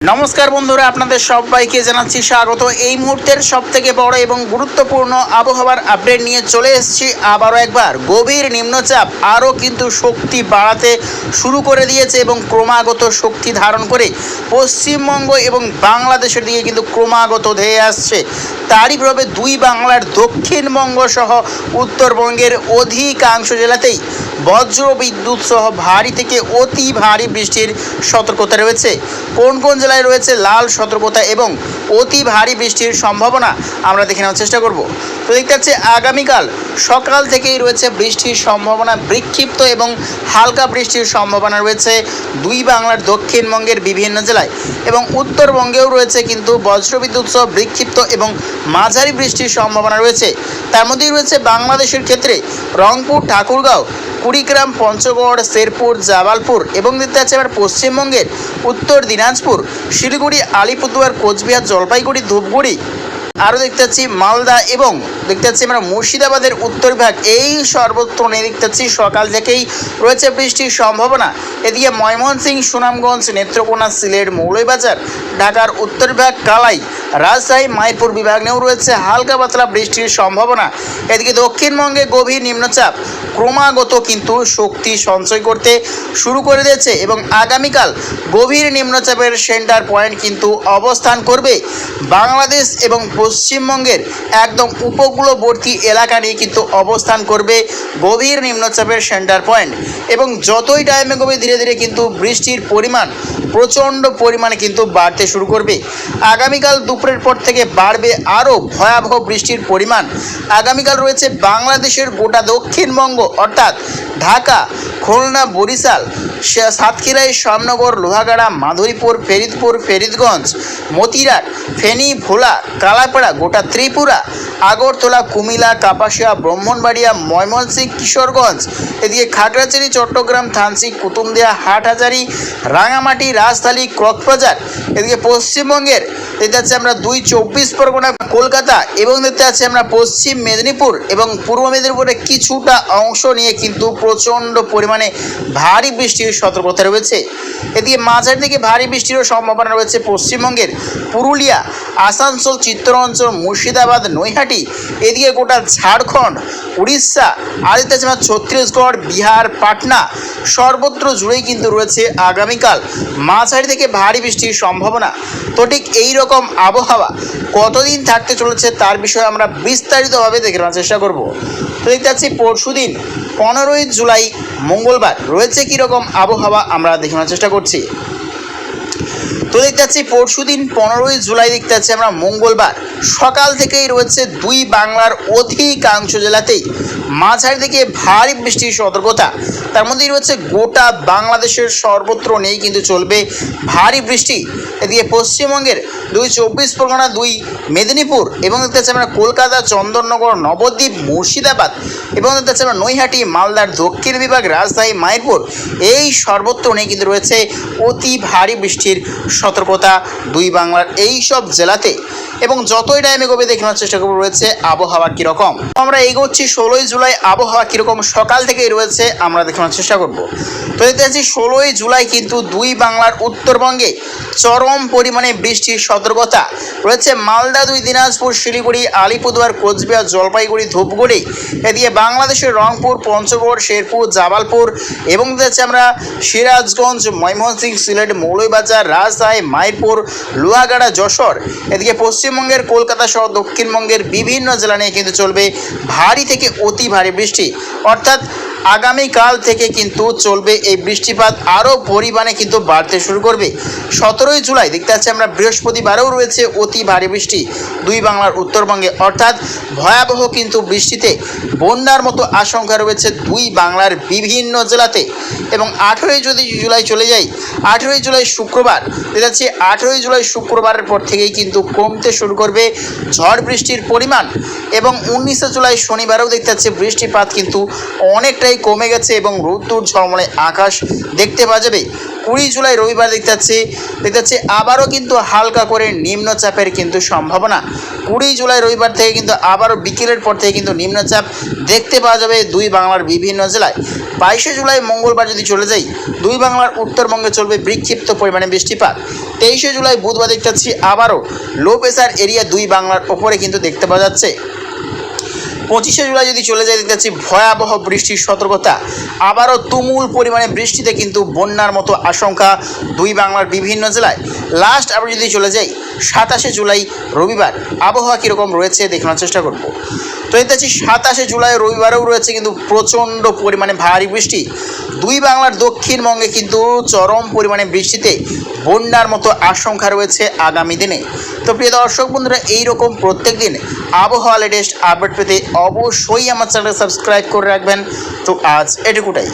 নমস্কার বন্ধুরা, আপনাদের সবাইকে জানাচ্ছি স্বাগত। এই মুহূর্তের সব থেকে বড় এবং গুরুত্বপূর্ণ আবহাওয়ার আপডেট নিয়ে চলে এসেছি। আবারও একবার গভীর নিম্নচাপ, আরও কিন্তু শক্তি বাড়াতে শুরু করে দিয়েছে এবং ক্রমাগত শক্তি ধারণ করে পশ্চিমবঙ্গ এবং বাংলাদেশের দিকে কিন্তু ক্রমাগত ধেয়ে আসছে। তারই প্রভাবে দুই বাংলার দক্ষিণবঙ্গ সহ উত্তরবঙ্গের অধিকাংশ জেলাতেই বজ্র বিদ্যুৎ সহ ভারী থেকে অতি ভারী বৃষ্টির সতর্কতা রয়েছে। কোন কোন জেলায় রয়েছে লাল সতর্কতা এবং অতি ভারী বৃষ্টির সম্ভাবনা আমরা দেখে নেওয়ার চেষ্টা করব। তো দেখতে পাচ্ছি আগামীকাল। সকাল থেকেই রয়েছে বৃষ্টির সম্ভাবনা বিক্ষিপ্ত এবং হালকা বৃষ্টির সম্ভাবনা রয়েছে দুই বাংলার দক্ষিণবঙ্গের বিভিন্ন জেলায় এবং উত্তরবঙ্গেও রয়েছে কিন্তু বজ্রবিদ্যুৎ সহ বিক্ষিপ্ত এবং মাঝারি বৃষ্টির সম্ভাবনা রয়েছে। তার মধ্যেই রয়েছে বাংলাদেশের ক্ষেত্রে রংপুর, ঠাকুরগাঁও কুড়িগ্রাম পঞ্চগড়, শেরপুর, জাবালপুর এবং দেখতে পাচ্ছি আমার পশ্চিমবঙ্গের উত্তর দিনাজপুর, শিলিগুড়ি, আলিপুরদুয়ার, কোচবিহার, জলপাইগুড়ি, ধূপগুড়ি। আরও দেখতে পাচ্ছি মালদা এবং দেখতে পাচ্ছি আমরা মুর্শিদাবাদের উত্তর বিভাগ এই সর্বত্র নিয়ে দেখতে পাচ্ছি সকাল থেকেই রয়েছে বৃষ্টির সম্ভাবনা। এদিকে ময়মনসিংহ, সুনামগঞ্জ, নেত্রকোনা, সিলেট মৌলবাজার ঢাকার উত্তর বিভাগ কালাই। রাজশাহী মাইপুর বিভাগ নিয়েও রয়েছে হালকা পাতলা বৃষ্টির সম্ভাবনা। এদিকে দক্ষিণবঙ্গে গভীর নিম্নচাপ। ক্রমাগত কিন্তু শক্তি সঞ্চয় করতে শুরু করে দিয়েছে এবং আগামীকাল গভীর নিম্নচাপের সেন্টার পয়েন্ট কিন্তু অবস্থান করবে। বাংলাদেশ এবং পশ্চিমবঙ্গের একদম উপকূলবর্তী এলাকা নিয়ে কিন্তু অবস্থান করবে গভীর নিম্নচাপের সেন্টার পয়েন্ট এবং যতই টাইমে গভীর ধীরে ধীরে কিন্তু বৃষ্টির পরিমাণ, প্রচণ্ড পরিমাণে কিন্তু বাড়তে শুরু করবে। আগামীকাল দুপুরের পর থেকে বাড়বে আরও ভয়াবহ বৃষ্টির পরিমাণ। আগামীকাল রয়েছে বাংলাদেশের গোটা দক্ষিণবঙ্গ, অর্থাৎ ঢাকা, খুলনা, বরিশাল, সা- সাতক্ষীরাই শ্যামনগর লোহাগাড়া, মাধুরীপুর, ফেরিদপুর, ফেরিদগঞ্জ, মতিরাট, ফেনী, ভোলা, কালাপাড়া, গোটা ত্রিপুরা, আগরতলা কুমিলা কাপাসিয়া, ব্রাহ্মণবাড়িয়া, ময়মনসিংহ, কিশোরগঞ্জ, এদিকে খাগড়াছড়ি, চট্টগ্রাম থানসি কুতুমদিয়া হাটহাজারি, রাঙামাটি, রাজধানী, কক্সবাজার, এদিকে পশ্চিমবঙ্গের দেখতে পাচ্ছি আমরা দুই চব্বিশ পরগনা, কলকাতা এবং দেখতে পাচ্ছি আমরা পশ্চিম মেদিনীপুর এবং পূর্ব মেদিনীপুরের কিছুটা অংশ নিয়ে কিন্তু প্রচণ্ড পরিমাণে ভারী বৃষ্টির সতর্কতা রয়েছে। এদিকে মাঝারি থেকে ভারী বৃষ্টিরও সম্ভাবনা রয়েছে পশ্চিমবঙ্গের পুরুলিয়া, আসানসোল চিত্তরঞ্চল মুর্শিদাবাদ, নৈহাটি, এদিকে গোটা ঝাড়খণ্ড, উড়িষ্যা আর দেখতে পাচ্ছি ছত্তিশগড়, বিহার, পাটনা সর্বত্র জুড়েই কিন্তু রয়েছে আগামীকাল মাঝারি থেকে ভারী বৃষ্টির সম্ভাবনা। তো ঠিক এই রকম আবহাওয়া কতদিন থাকতে চলেছে তার বিষয়ে আমরা বিস্তারিতভাবে দেখে নেওয়ার চেষ্টা করব। তো দেখতে পাচ্ছি পরশু দিন পনেরোই জুলাই, মঙ্গলবার, রয়েছে কীরকম আবহাওয়া আমরা দেখে নেওয়ার চেষ্টা করছি। তো দেখতে পাচ্ছি পরশু দিন পনেরোই জুলাই, দেখতে পাচ্ছি আমরা মঙ্গলবার, সকাল থেকেই রয়েছে দুই বাংলার অধিকাংশ জেলাতেই মাঝারি থেকে ভারী বৃষ্টির সতর্কতা। তার মধ্যেই রয়েছে গোটা বাংলাদেশের সর্বত্র নেই কিন্তু চলবে ভারী বৃষ্টি। এদিকে পশ্চিমবঙ্গের দুই চব্বিশ পরগনা, দুই মেদিনীপুর এবং দেখতে পাচ্ছি আমরা কলকাতা, চন্দননগর, নবদ্বীপ, মুর্শিদাবাদ এবং দেখতে পাচ্ছি আমরা নৈহাটি, মালদার দক্ষিণ বিভাগ, রাজশাহী মায়েরপুর এই সর্বত্র নেই কিন্তু রয়েছে অতি ভারী বৃষ্টির সতর্কতা দুই বাংলার এই সব জেলাতে। এবং যতই টাইমে গবে দেখে নেওয়ার চেষ্টা করব, রয়েছে আবহাওয়া কীরকম। আমরা এগোচ্ছি ষোলোই জুলাই আবহাওয়া কীরকম? সকাল থেকেই রয়েছে, আমরা দেখানোর চেষ্টা করব। তো দেখতে পাচ্ছি, ষোলোই জুলাই কিন্তু দুই বাংলার উত্তরবঙ্গে চরম পরিমাণে বৃষ্টির সতর্কতা। রয়েছে মালদা দুই, দিনাজপুর, শিলিগুড়ি, আলিপুরদুয়ার, কোচবিহার, জলপাইগুড়ি, ধূপগুড়ি। এদিকে বাংলাদেশের রংপুর, পঞ্চগড়, শেরপুর, জামালপুর এবং দেখছি আমরা সিরাজগঞ্জ, ময়মনসিংহ, সিলেট, মৌলভীবাজার, রাজশাহী, মাইরপুর, লোহাগাড়া, যশোর। এদিকে পশ্চিমবঙ্গের কলকাতা সহ দক্ষিণবঙ্গের বিভিন্ন জেলা নিয়ে কিন্তু চলবে ভারী থেকে অতি ভারী বৃষ্টি। অর্থাৎ আগামীকাল থেকে কিন্তু চলবে এই বৃষ্টিপাত। আরও পরিমাণে কিন্তু বাড়তে শুরু করবে। সতেরোই জুলাই দেখতে পাচ্ছি আমরা, বৃহস্পতিবারেও রয়েছে অতি ভারী বৃষ্টি। দুই বাংলার উত্তরবঙ্গে অর্থাৎ ভয়াবহ কিন্তু বৃষ্টিতে বন্যার মতো আশঙ্কা রয়েছে দুই বাংলার বিভিন্ন জেলাতে। এবং আঠেরোই যদি জুলাই চলে যাই আঠেরোই জুলাই শুক্রবার, দেখতে পাচ্ছি আঠেরোই জুলাই শুক্রবারের পর থেকেই কিন্তু কমতে শুরু করবে ঝড় বৃষ্টির পরিমাণ। এবং উনিশে জুলাই শনিবারেও দেখতে পাচ্ছি বৃষ্টিপাত কিন্তু অনেকটাই কমে গেছে এবং রোদ্দুর ঝলমলে আকাশ দেখতে পাওয়া যাবে। কুড়ি জুলাই রবিবার দেখতে পাচ্ছি দেখতে পাচ্ছি আবারও কিন্তু হালকা করে নিম্নচাপের কিন্তু সম্ভাবনা। কুড়ি জুলাই রবিবার থেকে কিন্তু আবারও বিকেলের পর থেকে কিন্তু নিম্নচাপ দেখতে পাওয়া যাবে দুই বাংলার বিভিন্ন জেলায়। বাইশে জুলাই মঙ্গলবার যদি চলে যাই, দুই বাংলার উত্তরবঙ্গে চলবে বিক্ষিপ্ত পরিমাণে বৃষ্টিপাত। তেইশে জুলাই বুধবার দেখতে পাচ্ছি আবারও লো প্রেসার এরিয়া দুই বাংলার ওপরে কিন্তু দেখতে পাওয়া যাচ্ছে। পঁচিশে জুলাই যদি চলে যায়, দেখতে পাচ্ছি ভয়াবহ বৃষ্টির সতর্কতা। আবারও তুমুল পরিমাণে বৃষ্টিতে কিন্তু বন্যার মতো আশঙ্কা দুই বাংলার বিভিন্ন জেলায়। লাস্ট আবার যদি চলে যাই সাতাশে জুলাই রবিবার, আবহাওয়া কীরকম রয়েছে, দেখানোর চেষ্টা করব। তো এতে সাতাশে জুলাই রবিবারেও রয়েছে কিন্তু প্রচণ্ড পরিমাণে ভারী বৃষ্টি। দুই বাংলার দক্ষিণবঙ্গে কিন্তু চরম পরিমাণে বৃষ্টিতে বন্যার মতো আশঙ্কা রয়েছে আগামী দিনে। তো প্রিয় দর্শক বন্ধুরা, এইরকম প্রত্যেক দিন আবহাওয়া লেটেস্ট আপডেট পেতে অবশ্যই আমার চ্যানেল সাবস্ক্রাইব করে রাখবেন। তো আজ এটুকুটাই।